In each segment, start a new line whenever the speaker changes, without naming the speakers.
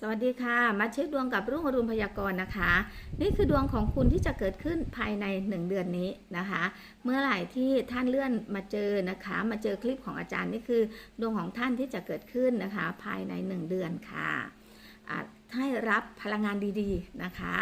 สวัสดีค่ะ มาเช็คดวงกับรุ่งอรุณพยากรณ์นะคะ นี่คือดวงของคุณที่จะเกิดขึ้นภายใน 1 เดือนนี้นะคะ เมื่อไหร่ที่ท่านเลื่อนมาเจอนะคะ มาเจอคลิปของอาจารย์นี่คือดวงของท่านที่จะเกิดขึ้นนะคะ ภายใน 1 เดือนค่ะอะให้รับพลังงานดีๆนะคะ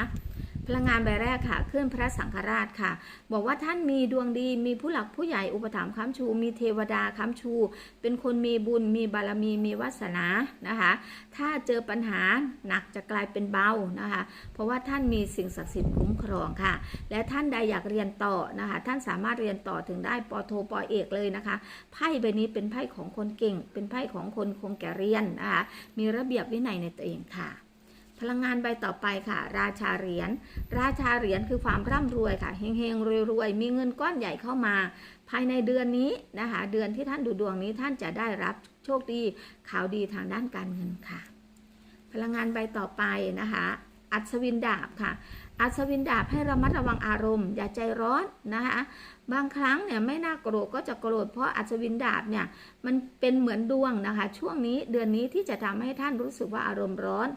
พลังงานใบแรกค่ะ ขึ้นพระสังฆราชค่ะ บอกว่าท่านมีดวงดี มีผู้หลักผู้ใหญ่อุปถัมภ์ค้ำชู มีเทวดาค้ำชู เป็นคนมีบุญ มีบารมี มีวาสนานะคะ ถ้าเจอปัญหาหนักจะกลายเป็นเบานะคะ เพราะว่าท่านมีสิ่งศักดิ์สิทธิ์คุ้มครองค่ะ และท่านใดอยากเรียนต่อนะคะ ท่านสามารถเรียนต่อถึงได้ปอโทปอเอกเลยนะคะ ไพ่ใบนี้เป็นไพ่ของคนเก่ง เป็นไพ่ของคนคงแก่เรียนนะคะ มีระเบียบวินัยในตัวเองค่ะ พลังงานใบต่อไปค่ะ ราชาเหรียญ ราชาเหรียญคือความร่ำรวยค่ะ เฮงๆรวยๆ มีเงินก้อนใหญ่เข้ามา ภายในเดือนนี้นะคะ เดือนที่ท่านดูดวงนี้ท่านจะได้รับโชคดีข่าวดีทางด้านการเงินค่ะ พลังงานใบต่อไปนะคะ อัศวินดาบค่ะ อัศวินดาบให้ระมัดระวังอารมณ์ อย่าใจร้อนนะคะบางครั้งเนี่ยไม่น่าโกรธก็จะโกรธเพราะอัศวินดาบเนี่ยมันเป็นเหมือนดวงนะคะ ช่วงนี้เดือนนี้ที่จะทำให้ท่านรู้สึกว่าอารมณ์ร้อน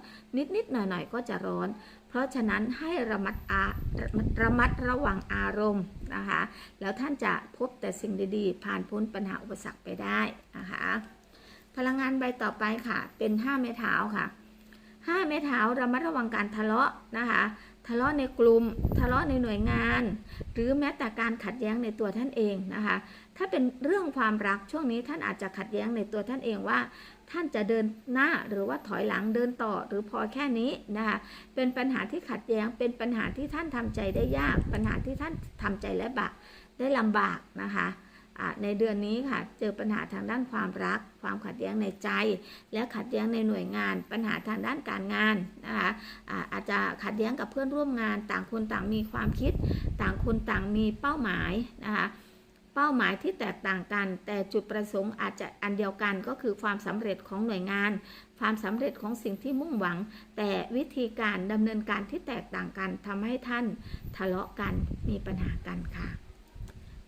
นิดๆหน่อยๆก็จะร้อน เพราะฉะนั้นให้ระมัดอาระมัดระวังอารมณ์นะคะแล้วท่านจะพบแต่สิ่งดีๆ ผ่านพ้นปัญหาอุปสรรคไปได้นะคะพลังงานใบต่อไปค่ะ เป็นห้าไม้เท้าค่ะห้าไม้เท้าระมัดระวังการทะเลาะนะคะ ทะเลาะในกลุ่มทะเลาะในหน่วยงาน หรือแม้แต่การขัดแย้งในตัวท่านเองนะคะ ถ้าเป็นเรื่องความรักช่วงนี้ท่านอาจจะขัดแย้งในตัวท่านเองว่า ท่านจะเดินหน้าหรือว่าถอยหลังเดินต่อหรือพอแค่นี้นะคะเป็นปัญหาที่ขัดแย้งเป็นปัญหาที่ท่านทำใจได้ยาก ปัญหาที่ท่านทำใจและบากได้ลำบากนะคะ ในเดือนนี้ค่ะ เจอปัญหาทางด้านความรัก ความขัดแย้งในใจ และขัดแย้งในหน่วยงาน ปัญหาทางด้านการงานนะคะอาอาจจะขัดแย้งกับเพื่อนร่วมงาน ต่างคนต่างมีความคิด ต่างคนต่างมีเป้าหมายนะคะเป้าหมายที่แตกต่างกัน แต่จุดประสงค์อาจจะอันเดียวกันก็คือความสำเร็จของหน่วยงาน ความสำเร็จของสิ่งที่มุ่งหวัง แต่วิธีการดำเนินการที่แตกต่างกันทำให้ท่านทะเลาะกันมีปัญหากันค่ะ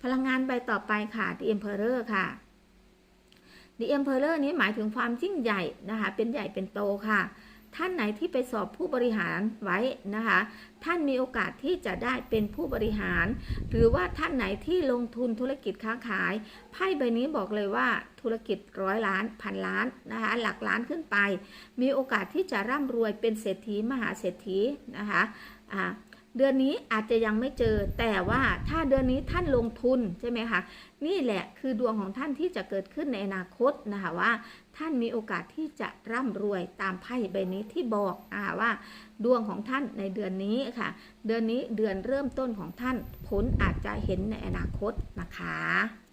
พลังงานใบต่อไปค่ะ The Emperor ค่ะ The Emperor นี้หมายถึงความยิ่งใหญ่นะคะ เป็นใหญ่เป็นโตค่ะ ท่านไหนที่ไปสอบผู้บริหารไว้นะคะ ท่านมีโอกาสที่จะได้เป็นผู้บริหาร หรือว่าท่านไหนที่ลงทุนธุรกิจค้าขาย ไพ่ใบนี้บอกเลยว่าธุรกิจร้อยล้านพันล้านนะคะหลักล้านขึ้นไป มีโอกาสที่จะร่ำรวยเป็นเศรษฐีมหาเศรษฐีนะคะอ่า เดือนนี้อาจจะยังไม่เจอ แต่ว่าถ้าเดือนนี้ท่านลงทุนใช่ไหมคะนี่แหละคือดวงของท่านที่จะเกิดขึ้นในอนาคตนะคะว่า ท่านมีโอกาสที่จะร่ำรวยตามไพ่ใบนี้ที่บอกอ่าว่าดวงของท่านในเดือนนี้ค่ะ เดือนนี้เดือนเริ่มต้นของท่านผลอาจจะเห็นในอนาคตนะคะ